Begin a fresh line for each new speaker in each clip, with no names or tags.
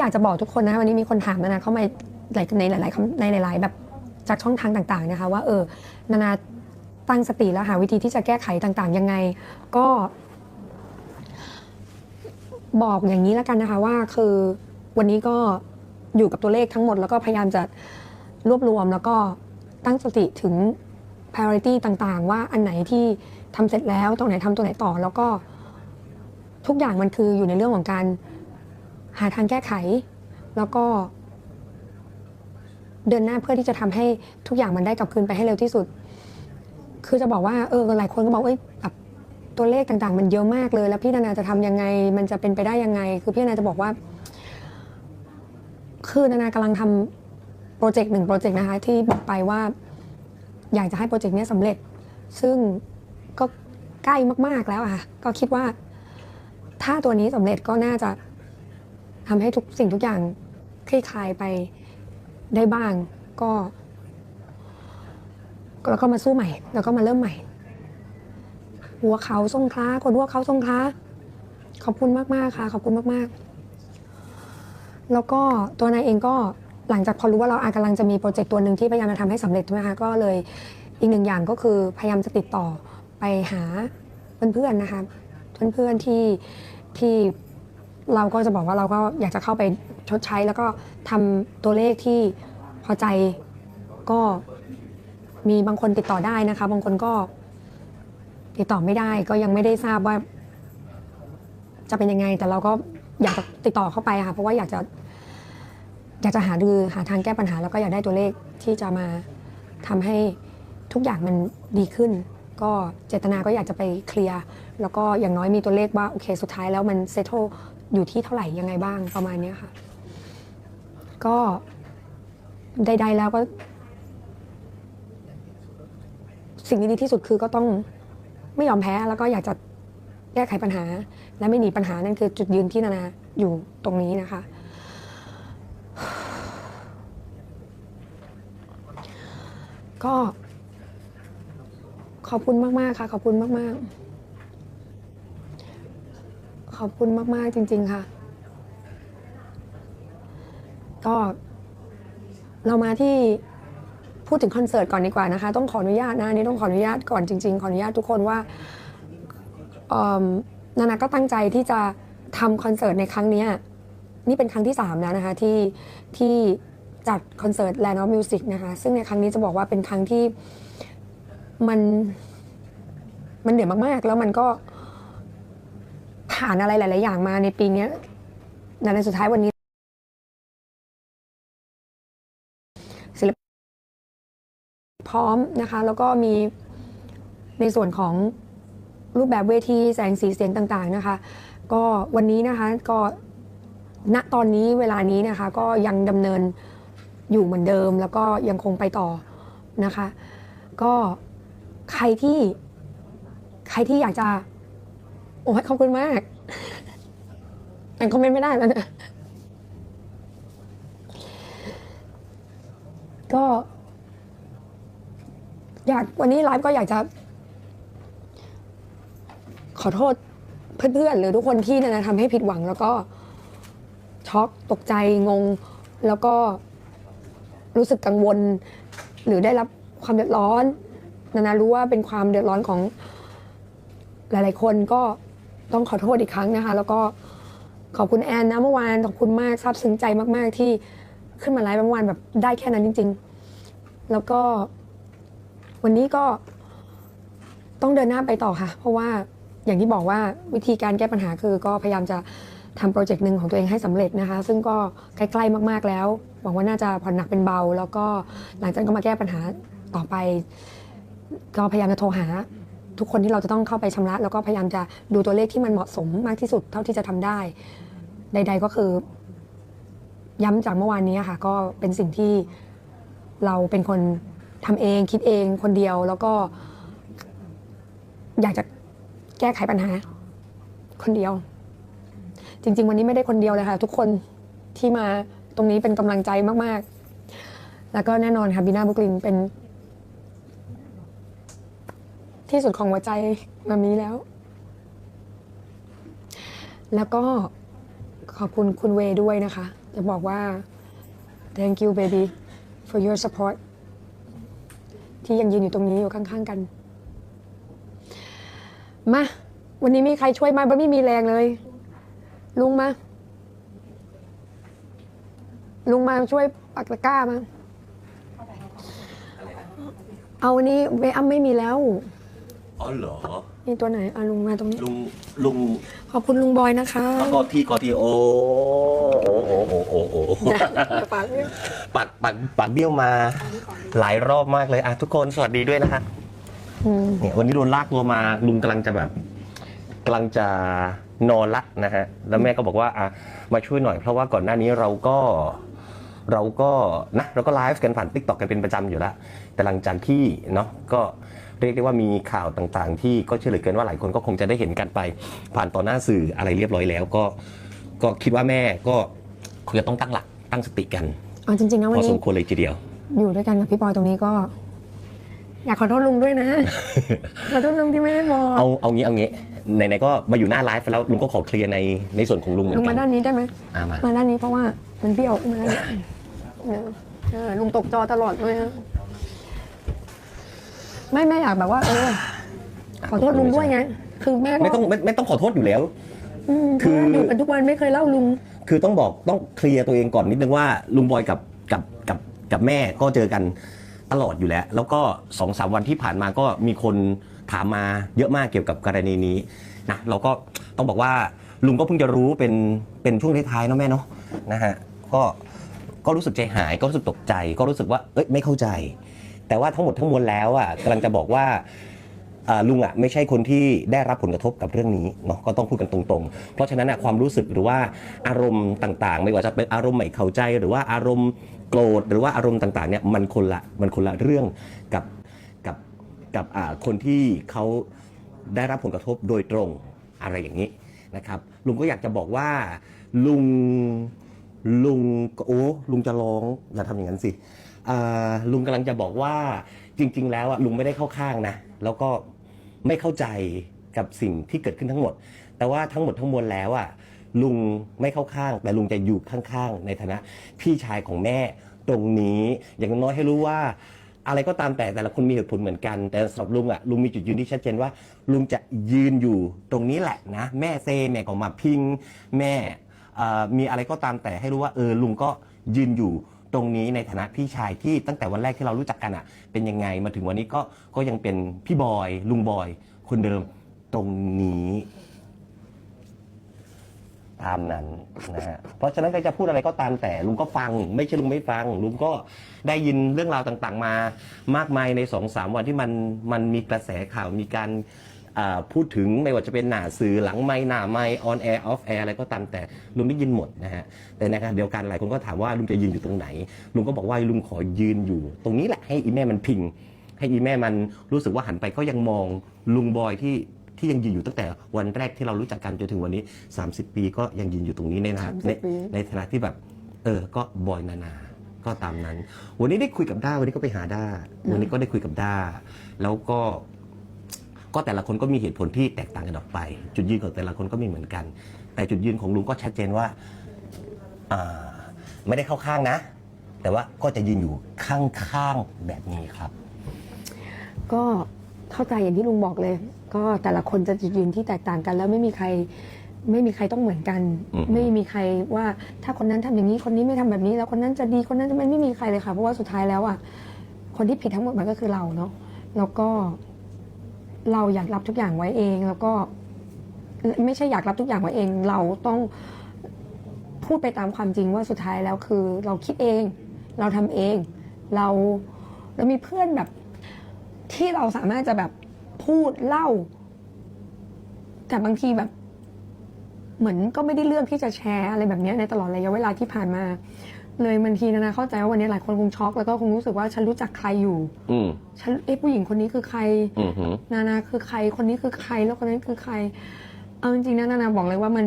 อยากจะบอกทุกคนนะคะวันนี้มีคนถามนานาเข้ามาในหลายๆในหลาย ๆ แบบจากช่องทางต่างๆนะคะว่าเออนานาตั้งสติแล้วหาวิธีที่จะแก้ไขต่างๆ ยังไง ก็ บอกอย่างนี้แล้วกันนะคะว่าคือวันนี้ก็อยู่กับตัวเลขทั้งหมด แล้วก็พยายามจะรวบรวมแล้วก็ตั้งสติถึง priority ต่างๆ ว่าอันไหนที่ทำเสร็จแล้วตรงไหนทำตัวไหนต่อ แล้วก็ทุกอย่างมันคืออยู่ในเรื่องของการ หาทางแก้ไข แล้วก็ เดินหน้าเพื่อที่จะทำให้ทุกอย่างมันได้กลับคืนไปให้เร็วที่สุด คือจะบอกว่าเออหลายคนก็บอกเอ้ยแบบตัวเลขต่างๆ มันเยอะมากเลย แล้วพี่นานาจะทำยังไง มันจะเป็นไปได้ยังไง คือพี่นานาจะบอกว่า คือนานากำลังทำโปรเจกต์หนึ่งโปรเจกต์นะคะ ที่บอกไปว่า อยากจะให้โปรเจกต์นี้สำเร็จ ซึ่งก็ใกล้มากๆแล้วอะ่ะก็คิดว่า ถ้าตัวนี้สำเร็จก็น่าจะ ทำให้ทุกสิ่งทุกอย่างคลี่คลายไปได้บ้าง ก็แล้วก็มาสู้ใหม่ แล้วก็มาเริ่มใหม่หัวเขาทรงคล้าคนหัวเขาทรงคล้าขอบคุณมากๆค่ะ ขอบคุณมากๆ แล้วก็ตัวนายเองก็หลังจากพอรู้ว่าเราอากำลังจะมีโปรเจกต์ตัวหนึ่งที่พยายามจะทำให้สำเร็จใช่ไหมคะก็เลยอีกหนึ่งอย่างก็คือพยายามจะติดต่อไปหาเพื่อนๆนะคะเพื่อนๆที่ที่ เราก็จะบอกว่าเราก็อยากจะเข้าไปชดใช้ แล้วก็ทำตัวเลขที่พอใจก็มีบางคนติดต่อได้นะคะ บางคนก็ติดต่อไม่ได้ก็ยังไม่ได้ทราบว่า จะเป็นยังไง แต่เราก็อยากจะติดต่อเข้าไปค่ะ เพราะว่าอยากจะ อยากจะหาดือหาทางแก้ปัญหา แล้วก็อยากได้ตัวเลขที่จะมาทำให้ทุกอย่างมันดีขึ้น ก็เจตนาก็อยากจะไปเคลียร์แล้วก็อย่างน้อยมีตัวเลขว่าโอเค สุดท้ายแล้วมันเซตโ e อยู่ที่เท่าไหร่ยังไงบ้างประมาณเนี้ยค่ะ ก็ใดๆแล้วก็ สิ่งที่ดีที่สุดคือก็ต้องไม่ยอมแพ้แล้วก็อยากจะแก้ไขปัญหา และไม่หนีปัญหานั่นคือจุดยืนที่นานาอยู่ตรงนี้นะคะ ก็ขอบคุณมาก ๆ ค่ะ ขอบคุณมาก ๆ ขอบคุณมาก ๆ จริง ๆ ค่ะ ก็เรามาที่พูดถึงคอนเสิร์ตก่อนดีกว่านะคะ ต้องขออนุญาตนะนี่ต้องขออนุญาตก่อนจริง ๆ ขออนุญาตทุกคนว่านานาก็ตั้งใจที่จะทำคอนเสิร์ตในครั้งนี้นี่เป็นครั้งที่ 3 แล้วนะคะที่ที่จัดคอนเสิร์ต Land of Music นะคะ ซึ่งในครั้งนี้จะบอกว่าเป็นครั้งที่มันมันเดือดมากๆ แล้วมันก็ ผ่านอะไรหลาย ๆ อย่างมาในปีนี้แต่ในสุดท้ายวันนี้ศิลปพร้อมนะคะ แล้วก็มีในส่วนของรูปแบบเวทีแสงสีเสียงต่าง ๆ นะคะ ก็วันนี้นะคะก็ณตอนนี้เวลานี้นะคะก็ยังดำเนินอยู่เหมือนเดิม แล้วก็ยังคงไปต่อนะคะ ก็ใครที่ใครที่อยากจะ โอ้ยขอบคุณมากอ่านคอมเมนต์ไม่ได้แล้วนะก็ อยากวันนี้ไลฟ์ก็อยากจะ ขอโทษเพื่อนๆ หรือทุกคนที่นานาทำให้ผิดหวังแล้วก็ ช็อกตกใจงง แล้วก็รู้สึกกังวล หรือได้รับความเดือดร้อน นานารู้ว่าเป็นความเดือดร้อนของหลาย ๆ คนก็ ต้องขอโทษอีกครั้งนะคะ แล้วก็ขอบคุณแอนนะเมื่อวานขอบคุณมากซาบซึ้งใจมาก ๆ ที่ขึ้นมาไลฟ์เมื่อวานแบบได้แค่นั้นจริง ๆ แล้วก็ วันนี้ก็ต้องเดินหน้าไปต่อค่ะ เพราะว่าอย่างที่บอกว่าวิธีการแก้ปัญหาคือก็พยายามจะทำโปรเจกต์หนึ่งของตัวเองให้สำเร็จนะคะ ซึ่งก็ใกล้ๆมากๆแล้ว หวังว่าน่าจะผ่อนหนักเป็นเบา แล้วก็หลังจากนั้นก็มาแก้ปัญหาต่อไป ก็พยายามจะโทรหา ทุกคนที่เราจะต้องเข้าไปชำระ แล้วก็พยายามจะดูตัวเลขที่มันเหมาะสมมากที่สุดเท่าที่จะทำได้ ใด ๆ ก็คือ ย้ำจากเมื่อวานนี้ค่ะ ก็เป็นสิ่งที่เราเป็นคนทำเองคิดเองคนเดียวแล้วก็ อยากจะแก้ไขปัญหา คนเดียว จริง ๆ วันนี้ไม่ได้คนเดียวเลยค่ะ ทุกคนที่มาตรงนี้เป็นกำลังใจมาก ๆ แล้วก็แน่นอนค่ะบีน่าบุกลินเป็น ที่สุดของหัวใจแบบนี้แล้ว แล้วก็ขอบคุณคุณเวด้วยนะคะ จะบอกว่า thank you baby for your support ที่ยังยืนอยู่ตรงนี้อยู่ข้างๆกัน มา วันนี้มีใครช่วยมาบ่ไม่มีแรงเลย ลุงมา ลุงมาช่วยปักตะกร้ามา เอาวันนี้เวอัมไม่มีแล้ว
อ๋อเหรอ
นี่ตัวไหนอะลุงมาตรงนี้
ลุงลุง
ขอบคุณลุงบอยนะคะ
กอทีกอทีโอโอ้โหโอ้โหโอ้โห
อย่าปากเนี่ย
ปักปักปักเบี้ยวมาหลายรอบมากเลยอะทุกคนสวัสดีด้วยนะฮะ
อืม
เนี่ยวันนี้โดนลากตัวมาลุงกำลังจะแบบกำลังจะนอนละนะฮะแล้วแม่ก็บอกว่าอะมาช่วยหน่อยเพราะว่าก่อนหน้านี้เราก็เราก็นะเราก็ไลฟ์กันผ่านทิกตอกกันเป็นประจำอยู่แล้วแต่หลังจากที่เนาะก็ เรียกได้ว่ามีข่าวต่างๆ ที่ก็เชื่อเหลือเกินว่าหลายคนก็คงจะได้เห็นกันไป ผ่านต่อหน้าสื่ออะไรเรียบร้อยแล้ว ก็ก็คิดว่าแม่ก็คงจะต้องตั้งหลักตั้งสติกัน
เอาจริงๆนะ
พ
วัน
อส
นี้
มควรเลยทีเดียว
อยู่ด้วยกันกับพี่บอยตรงนี้ก็ อยากขอโทษลุงด้วยนะ ขอโทษลุงที่ไม่ได้บอก
เอาเอางี้เอางี้ไหนๆก็มาอยู่หน้าไลฟ์แล้วลุงก็ขอเคลียร์ในในส่วนของลุงเหมือ
ลุง
นกั
มานด้านนี้ได้ไหม
อะมา
มาด้านนี้เพราะว่ามันเบี้ยวมาด้านนี้เออเออลุงตกจอตลอดเลยนะ ไม่แม่อยากแบบว่า เออ ขอโทษลุงด้วยไง คือแม่ก็
ไม่ต้องไม่ไม่ต้องขอโทษอยู่แล้ว
อืมเพ
คือ
ราะว่าอยู่กันทุกวันไม่เคยเล่าลุง
คือต้องบอกต้องเคลียร์ตัวเองก่อนนิดนึงว่าลุงบอยกับกับกับกับแม่ก็เจอกันตลอดอยู่แล้ว แล้วก็สองสามวันที่ผ่านมาก็มีคนถามมาเยอะมากเกี่ยวกับกรณีนี้นะเราก็ต้องบอกว่าลุงก็เพิ่งจะรู้เป็นเป็นช่วงท้ายๆเนาะแม่เนาะนะฮะก็ก็รู้สึกใจหายก็รู้สึกตกใจ ก็รู้สึกว่าเอ้ยไม่เข้าใจ แต่ว่าทั้งหมดทั้งมวลแล้วอะกำลังจะบอกว่าลุงอะไม่ใช่คนที่ได้รับผลกระทบกับเรื่องนี้เนาะก็ต้องพูดกันตรงๆ เพราะฉะนั้นความรู้สึกหรือว่าอารมณ์ต่างๆ ไม่ว่าจะเป็นอารมณ์ไม่เข้าใจ หรือว่าอารมณ์โกรธหรือว่าอารมณ์ต่างๆเนี่ยมันคนละมันคนละเรื่องกับกับกับคนที่เขาได้รับผลกระทบโดยตรงอะไรอย่างนี้นะครับลุงก็อยากจะบอกว่าลุงลุงโอ้ลุงจะร้องอย่าทำอย่างนั้นสิ อ่าลุงกำลังจะบอกว่าจริง ๆ แล้วอะลุงไม่ได้เข้าข้างนะ แล้วก็ไม่เข้าใจกับสิ่งที่เกิดขึ้นทั้งหมด แต่ว่าทั้งหมดทั้งมวลแล้วอะลุงไม่เข้าข้าง แต่ลุงจะอยู่ข้างๆ ในฐานะพี่ชายของแม่ตรงนี้ อย่างน้อยให้รู้ว่า อะไรก็ตามแต่แต่ละคนมีเหตุผลเหมือนกัน แต่สำหรับลุงอะลุงมีจุดยืนที่ชัดเจนว่า ลุงจะยืนอยู่ตรงนี้แหละนะแม่เซแม่ก็มาพิง แม่เอ่อมีอะไรก็ตามแต่ให้รู้ว่าเออลุงก็ยืนอยู่ ตรงนี้ในฐานะพี่ชายที่ตั้งแต่วันแรกที่เรารู้จักกันอะ เป็นยังไงมาถึงวันนี้ก็ก็ยังเป็นพี่บอยลุงบอย คนเดิมตรงนี้ตามนั้นนะฮะเพราะฉะนั้นใครจะพูดอะไรก็ตามแต่ลุงก็ฟัง ไม่ใช่ลุงไม่ฟัง ลุงก็ได้ยินเรื่องราวต่างๆ มามากมายในสองสามวันที่มันมันมีกระแสข่าวมีการ พูดถึงไม่ว่าจะเป็นหน้าสื่อหลังไม้หน้าไม้ออนแอร์ออฟแอร์อะไรก็ตามแต่ลุงได้ยินหมดนะฮะแต่ในขณะเดียวกันหลายคนก็ถามว่าลุงจะยืนอยู่ตรงไหน ลุงก็บอกว่าลุงขอยืนอยู่ ตรงนี้แหละให้อีแม่มันพิง ให้อีแม่มันรู้สึกว่าหันไปก็ยังมองลุงบอยที่ที่ยังยืนอยู่ตั้งแต่วันแรกที่เรารู้จักกันจนถึงวันนี้ 30 ปีก็ยังยืนอยู่ตรงนี้ในฐานะ
30
ใน
ปี
ในฐานะที่แบบ เออก็บอยนานาก็ตามนั้น วันนี้ได้คุยกับด้าวันนี้ก็ไปหาด้าวันนี้ก็ได้คุยกับด้าแล้วก็ ก็แต่ละคนก็มีเหตุผลที่แตกต่างกันออกไป จุดยืนของแต่ละคนก็มีเหมือนกัน แต่จุดยืนของลุงก็ชัดเจนว่าอ่าไม่ได้เข้าข้างนะ แต่ว่าก็จะยืนอยู่ข้างๆแบบนี้ครับ
ก็เข้าใจอย่างที่ลุงบอกเลย ก็แต่ละคนจะจุดยืนที่แตกต่างกัน แล้วไม่มีใครไม่มีใครต้องเหมือนกัน
อืม
ไม่มีใครว่าถ้าคนนั้นทำอย่างนี้คนนี้ไม่ทำแบบนี้ แล้วคนนั้นจะดีคนนั้นจะไม่ไม่มีใครเลยค่ะเพราะว่าสุดท้ายแล้วอะคนที่ผิดทั้งหมดมันก็คือเราเนาะแล้วก็ เราอยากรับทุกอย่างไว้เอง แล้วก็ไม่ใช่อยากรับทุกอย่างไว้เอง เราต้องพูดไปตามความจริงว่าสุดท้ายแล้วคือเราคิดเอง เราทำเอง เราเรามีเพื่อนแบบที่เราสามารถจะแบบพูดเล่า แต่บางทีแบบ เหมือนก็ไม่ได้เลือกที่จะแชร์อะไรแบบนี้ในตลอดระยะเวลาที่ผ่านมา เลยบางทีนะนะเข้าใจว่าวันนี้หลายคนคงช็อกแล้วก็คงรู้สึกว่าฉันรู้จักใครอยู่
อืม
ฉันเอ้ผู้หญิงคนนี้คือใคร
อืมหือ
นานาคือใครคนนี้คือใครแล้วคนนั้นคือใคร เอาจริงๆนะนานาบอกเลยว่ามัน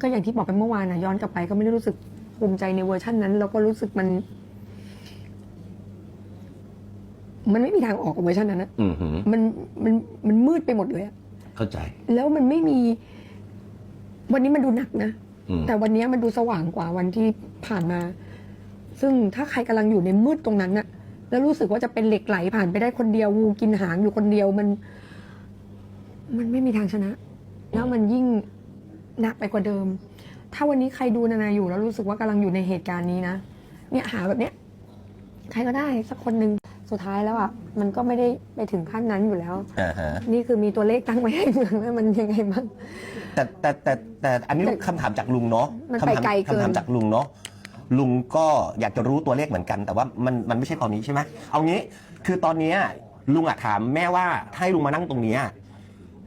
ก็อย่างที่บอกไปเมื่อวานนะย้อนกลับไปก็ไม่ได้รู้สึกภูมิใจในเวอร์ชันนั้นแล้วก็รู้สึกมัน มันไม่มีทางออกกับเวอร์ชันนั้นนะ
อืมหือ
มันมันมันมืดไปหมดเลยอะ
เข้าใจ
แล้วมันไม่มี วันนี้มันดูหนักนะ
ออืม
แต่วันนี้มันดูสว่างกว่าวันที่ผ่านมา ซึ่งถ้าใครกำลังอยู่ในมืดตรงนั้นน่ะ แล้วรู้สึกว่าจะเป็นเหล็กไหลผ่านไปได้คนเดียวงูกินหางอยู่คนเดียวมัน มันไม่มีทางชนะ แล้วมันยิ่งหนักไปกว่าเดิม ถ้าวันนี้ใครดูนานาอยู่แล้วรู้สึกว่ากำลังอยู่ในเหตุการณ์นี้นะเนี่ยหาแบบเนี้ยใครก็ได้สักคนหนึ่งสุดท้ายแล้วอะมันก็ไม่ได้ไปถึงขั้นนั้นอยู่แล้ว
อ่าฮะ
นี่คือมีตัวเลขตั้งไว้ให้เมืองว่ามันยังไงบ้าง
แต่แต่แต่แต่อันนี้
แต่
คำถามจากลุงเนาะ
มัน
คำ
ไป
ถาม
ไกลเกิน
คำถามจากลุงเนาะลุงก็อยากจะรู้ตัวเลขเหมือนกัน แต่ว่ามันมันไม่ใช่ตอนนี้ใช่ไหมเอางี้ คือตอนเนี้ยลุงอะถามแม่ว่าถ้าให้ลุงมานั่งตรงเนี้ย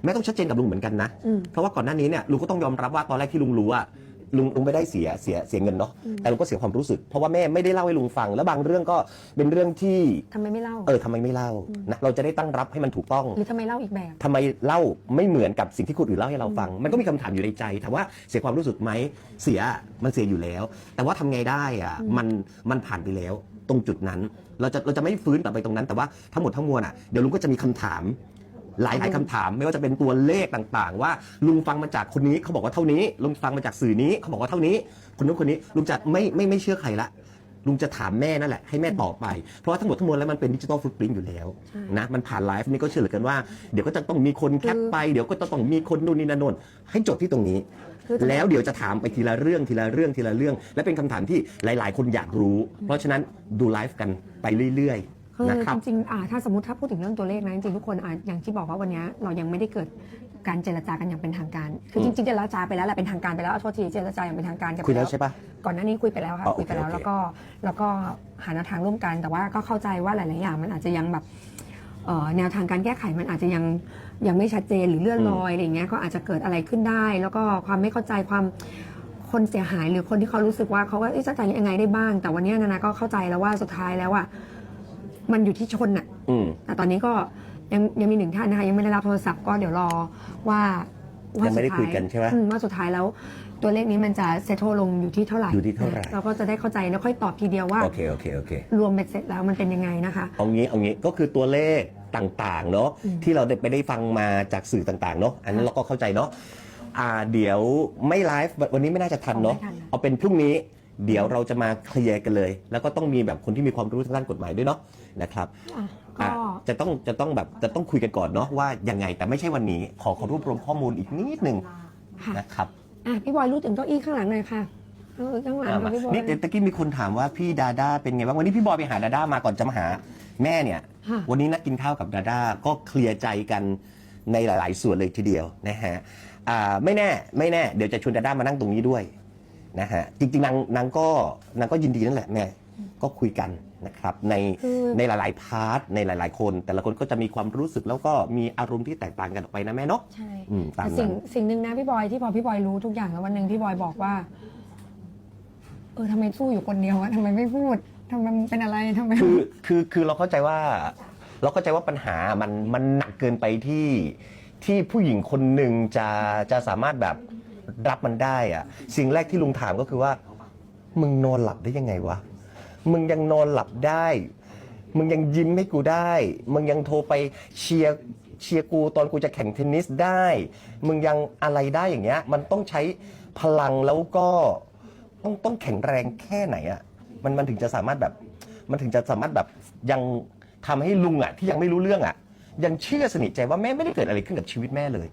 แม่ต้องชัดเจนกับลุงเหมือนกันนะ
อืม
เพราะว่าก่อนหน้านี้เนี่ยลุงก็ต้องยอมรับว่าตอนแรกที่ลุงรู้อะ ลุงลุงไม่ได้เสียเสียเสียเงินเนาะแต่ลุงก็เสียความรู้สึก เพราะว่าแม่ไม่ได้เล่าให้ลุงฟัง แล้วบางเรื่องก็เป็นเรื่องที่
ทำไมไม่เล่า
เออทำไมไม่เล่านะเราจะได้ตั้งรับให้มันถูกต้อง
หรือทำไมเล่าอีกแบบ
ทำไมเล่าไม่เหมือนกับสิ่งที่คนอื่นเล่าให้เราฟัง มันก็มีคำถามอยู่ในใจถามว่าเสียความรู้สึกไหมเสียมันเสียอยู่แล้ว แต่ว่าทำไงได้อะมันมันผ่านไปแล้ว ตรงจุดนั้น เราจะเราจะไม่ฟื้นกลับไปตรงนั้น แต่ว่าทั้งหมดทั้งมวลอะเดี๋ยวลุงก็จะมีคำถาม หลายหลายคำถามไม่ว่าจะเป็นตัวเลขต่างๆ ว่าลุงฟังมาจากคนนี้เขาบอกว่าเท่านี้ ลุงฟังมาจากสื่อนี้เขาบอกว่าเท่านี้ คนนู้นคนนี้ลุงจะไม่ไม่ไม่เชื่อใครละลุงจะถามแม่นั่นแหละให้แม่ตอบไป เพราะว่าทั้งหมดทั้งมวลแล้วมันเป็นดิจิ t a ลฟุตปรินต์อยู่แล้ว
ใช่
นะมันผ่านไลฟ์นี่ก็เชื่อเหลือเกินว่าเดี๋ยวก็จะต้องมีคนแคปไปเดี๋ยวก็จะต้องมีคนนู่นนี่นั่นโน่นให้จบที่ตรงนี้
คือ
แล้วเดี๋ยวจะถามไปทีละเรื่องทีละเรื่องทีละเรื่อง และเป็นคำถามที่หลาย ๆ คนอยากรู้ เพราะฉะนั้นดูไลฟ์กันไปเรื่อย
คือ
ๆนะครับ
จริงๆอ่าถ้าสมมติถ้าพูดถึงเรื่องตัวเลขนะจริงๆทุกคนอ่าอย่างที่บอกว่าวันนี้เรายังไม่ได้เกิดการเจรจากันอย่างเป็นทางการ คือจริงๆเจรจาไปแล้วแหละเป็นทางการไปแล้วเอาโทษทีเจรจาอย่างเป็นทางการกันไป
คุยแล้วใช่ปะ
ก่อนหน้านี้คุยไปแล้วค่ะ
อ๋อโอเค
คุยไปแล้ว
โอเค
แล้วก็แล้วก็หาแนวทางร่วมกัน แต่ว่าก็เข้าใจว่าหลาย ๆ อย่างมันอาจจะยังแบบเอ่อแนวทางการแก้ไขมันอาจจะยังยังไม่ชัดเจนหรือเลื่อนลอยอะไรอย่างเงี้ยก็อาจจะเกิดอะไรขึ้นได้ แล้วก็ความไม่เข้าใจความคนเสียหายหรือคนที่เขารู้สึกว่าเขาว่าเอ๊ะจะจ่ายยังไงได้บ้าง แต่วันนี้นานาก็เข้าใจแล้วว่าสุดท้ายแล้วอะ มันอยู่ที่ชนอะ
อืม
แต่ตอนนี้ก็ยังยังมีหนึ่งท่านนะคะยังไม่ได้รับโทรศัพท์ก็เดี๋ยวรอว่าว่า
ยังไม่ได้
สุ
คุยกันใช่ไหม
อืว่าสุดท้ายแล้ว ตัวเลขนี้มันจะเซตโทลงอยู่ที่เท่าไหร่
อยู่ที่เท่าไหร่
เราก็จะได้เข้าใจแล้วค่อยตอบทีเดียวว่า
โอเค โอเค โอเค
รวมเป็นเสร็จแล้วมันเป็นยังไงนะคะ
เอางี้เอางี้ก็คือตัวเลขต่างๆเนาะ
อืม
ที่เราได้ไปได้ฟังมาจากสื่อต่างๆเนาะอันนั้นเราก็เข้าใจเนาะอ่าเดี๋ยวไม่ไลฟ์วันนี้ไม่น่าจะทันเนาะ
ไม่ทันนะ
เอาเป็นพรุ่งนี้ เดี๋ยวเราจะมาเคลียร์กันเลย แล้วก็ต้องมีแบบคนที่มีความรู้ทางด้านกฎหมายด้วยเนาะนะครับ
อะ
อะ
ก็
จะต้องจะต้องแบบจะต้องคุยกันก่อนเนาะว่ายังไงแต่ไม่ใช่วันนี้ ขอขอรวบรวมข้อมูลอีกนิดนึง
ค่ะ
นะครับ
อะพี่บอยรู้ถึงเก้าอี้ข้างหลังหน่อยค่ะเออข้างหลัง
อะ
ค่ะ
มา
พี่บอย
นี่เดี๋ยวตะกี้มีคนถามว่าพี่ดาด้าเป็นไงบ้างวันนี้พี่บอยไปหาดาด้ามาก่อนจะมาหาแม่เนี่ย
ค่ะ
วันนี้นัดกินข้าวกับดาด้าก็เคลียร์ใจกันในหลาย ๆ ส่วนเลยทีเดียวนะฮะอ่าไม่แน่ไม่แน่ เดี๋ยวจะชวนดาด้ามานั่งตรงนี้ด้วย นะฮะจริงๆนางนางก็นางก็ยินดีนั่นแหละแม่ก็คุยกันนะครับใน
คือ
ในหลาย ๆ พาร์ทในหลาย ๆ คน แต่ละคนก็จะมีความรู้สึกแล้วก็มีอารมณ์ที่แตกต่างกันออกไปนะแม่เนาะ
ใช่
อืมตาม
แต่
นั้
สิ่ง
น
สิ่งหนึ่งนะพี่บอยที่พอพี่บอยรู้ทุกอย่างแล้ววันหนึ่งพี่บอยบอกว่า เออทำไมสู้อยู่คนเดียววะทำไมไม่พูดทำไมมึงเป็นอะไรทำไม
คือคือคือเราเข้าใจว่า เราเข้าใจว่าปัญหามันมันหนักเกินไปที่ที่ผู้หญิงคนหนึ่งจะจะสามารถแบบ รับมันได้อะสิ่งแรกที่ลุงถามก็คือว่า มึงนอนหลับได้ยังไงวะ มึงยังนอนหลับได้ มึงยังยิ้มให้กูได้ มึงยังโทรไปเชียร์เชียร์กูตอนกูจะแข่งเทนนิสได้ มึงยังอะไรได้อย่างเงี้ย มันต้องใช้พลังแล้วก็ต้องต้องแข็งแรงแค่ไหนอะมันมันถึงจะสามารถแบบ มันถึงจะสามารถแบบยังทำให้ลุงอะที่ยังไม่รู้เรื่องอะยังเชื่อสนิทใจว่าแม่ไม่ได้เกิดอะไรขึ้นกับชีวิตแม่เลย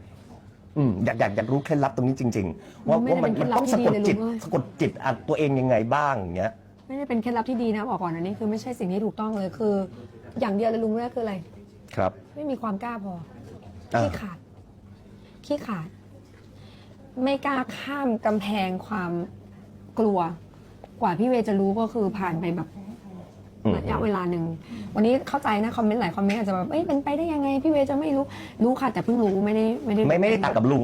อืมอยากอยากอยากรู้เคล็ดลับตรงนี้จริง ๆ ว่า
มันไม่
ว่ามัน
ได้เป็น
มันต้อง
เคล็
สะ
ด
ก
ลั
ด
บที่ดี
จิต
เลยลุงเอ้ย
สะกดจิตอะตัวเองยังไงบ้างอย่างเงี้ย
ไม่ได้เป็นเคล็ดลับที่ดีนะบอกก่อนอันนี้คือไม่ใช่สิ่งที่ถูกต้องเลยคือ อย่างเดียวเลยลุงแรกคืออะไร
ครับ
ไม่มีความกล้าพอ
อ่า
ขี้ขาดขี้ขาด ไม่กล้าข้ามกำแพงความกลัว กว่าพี่เวย์จะรู้ก็คือผ่านไปแบบ
อืม
ระยะเวลาหนึ่ง วันนี้เข้าใจนะคอมเมนต์หลายคอมเมนต์อาจจะแบบเอ้ยเป็นไปได้ยังไงพี่เวย์จะไม่รู้รู้ค่ะแต่เพิ่งรู้ไม่ได้ไม่ได้
ไม่ไม่ได้ต่างกับลุง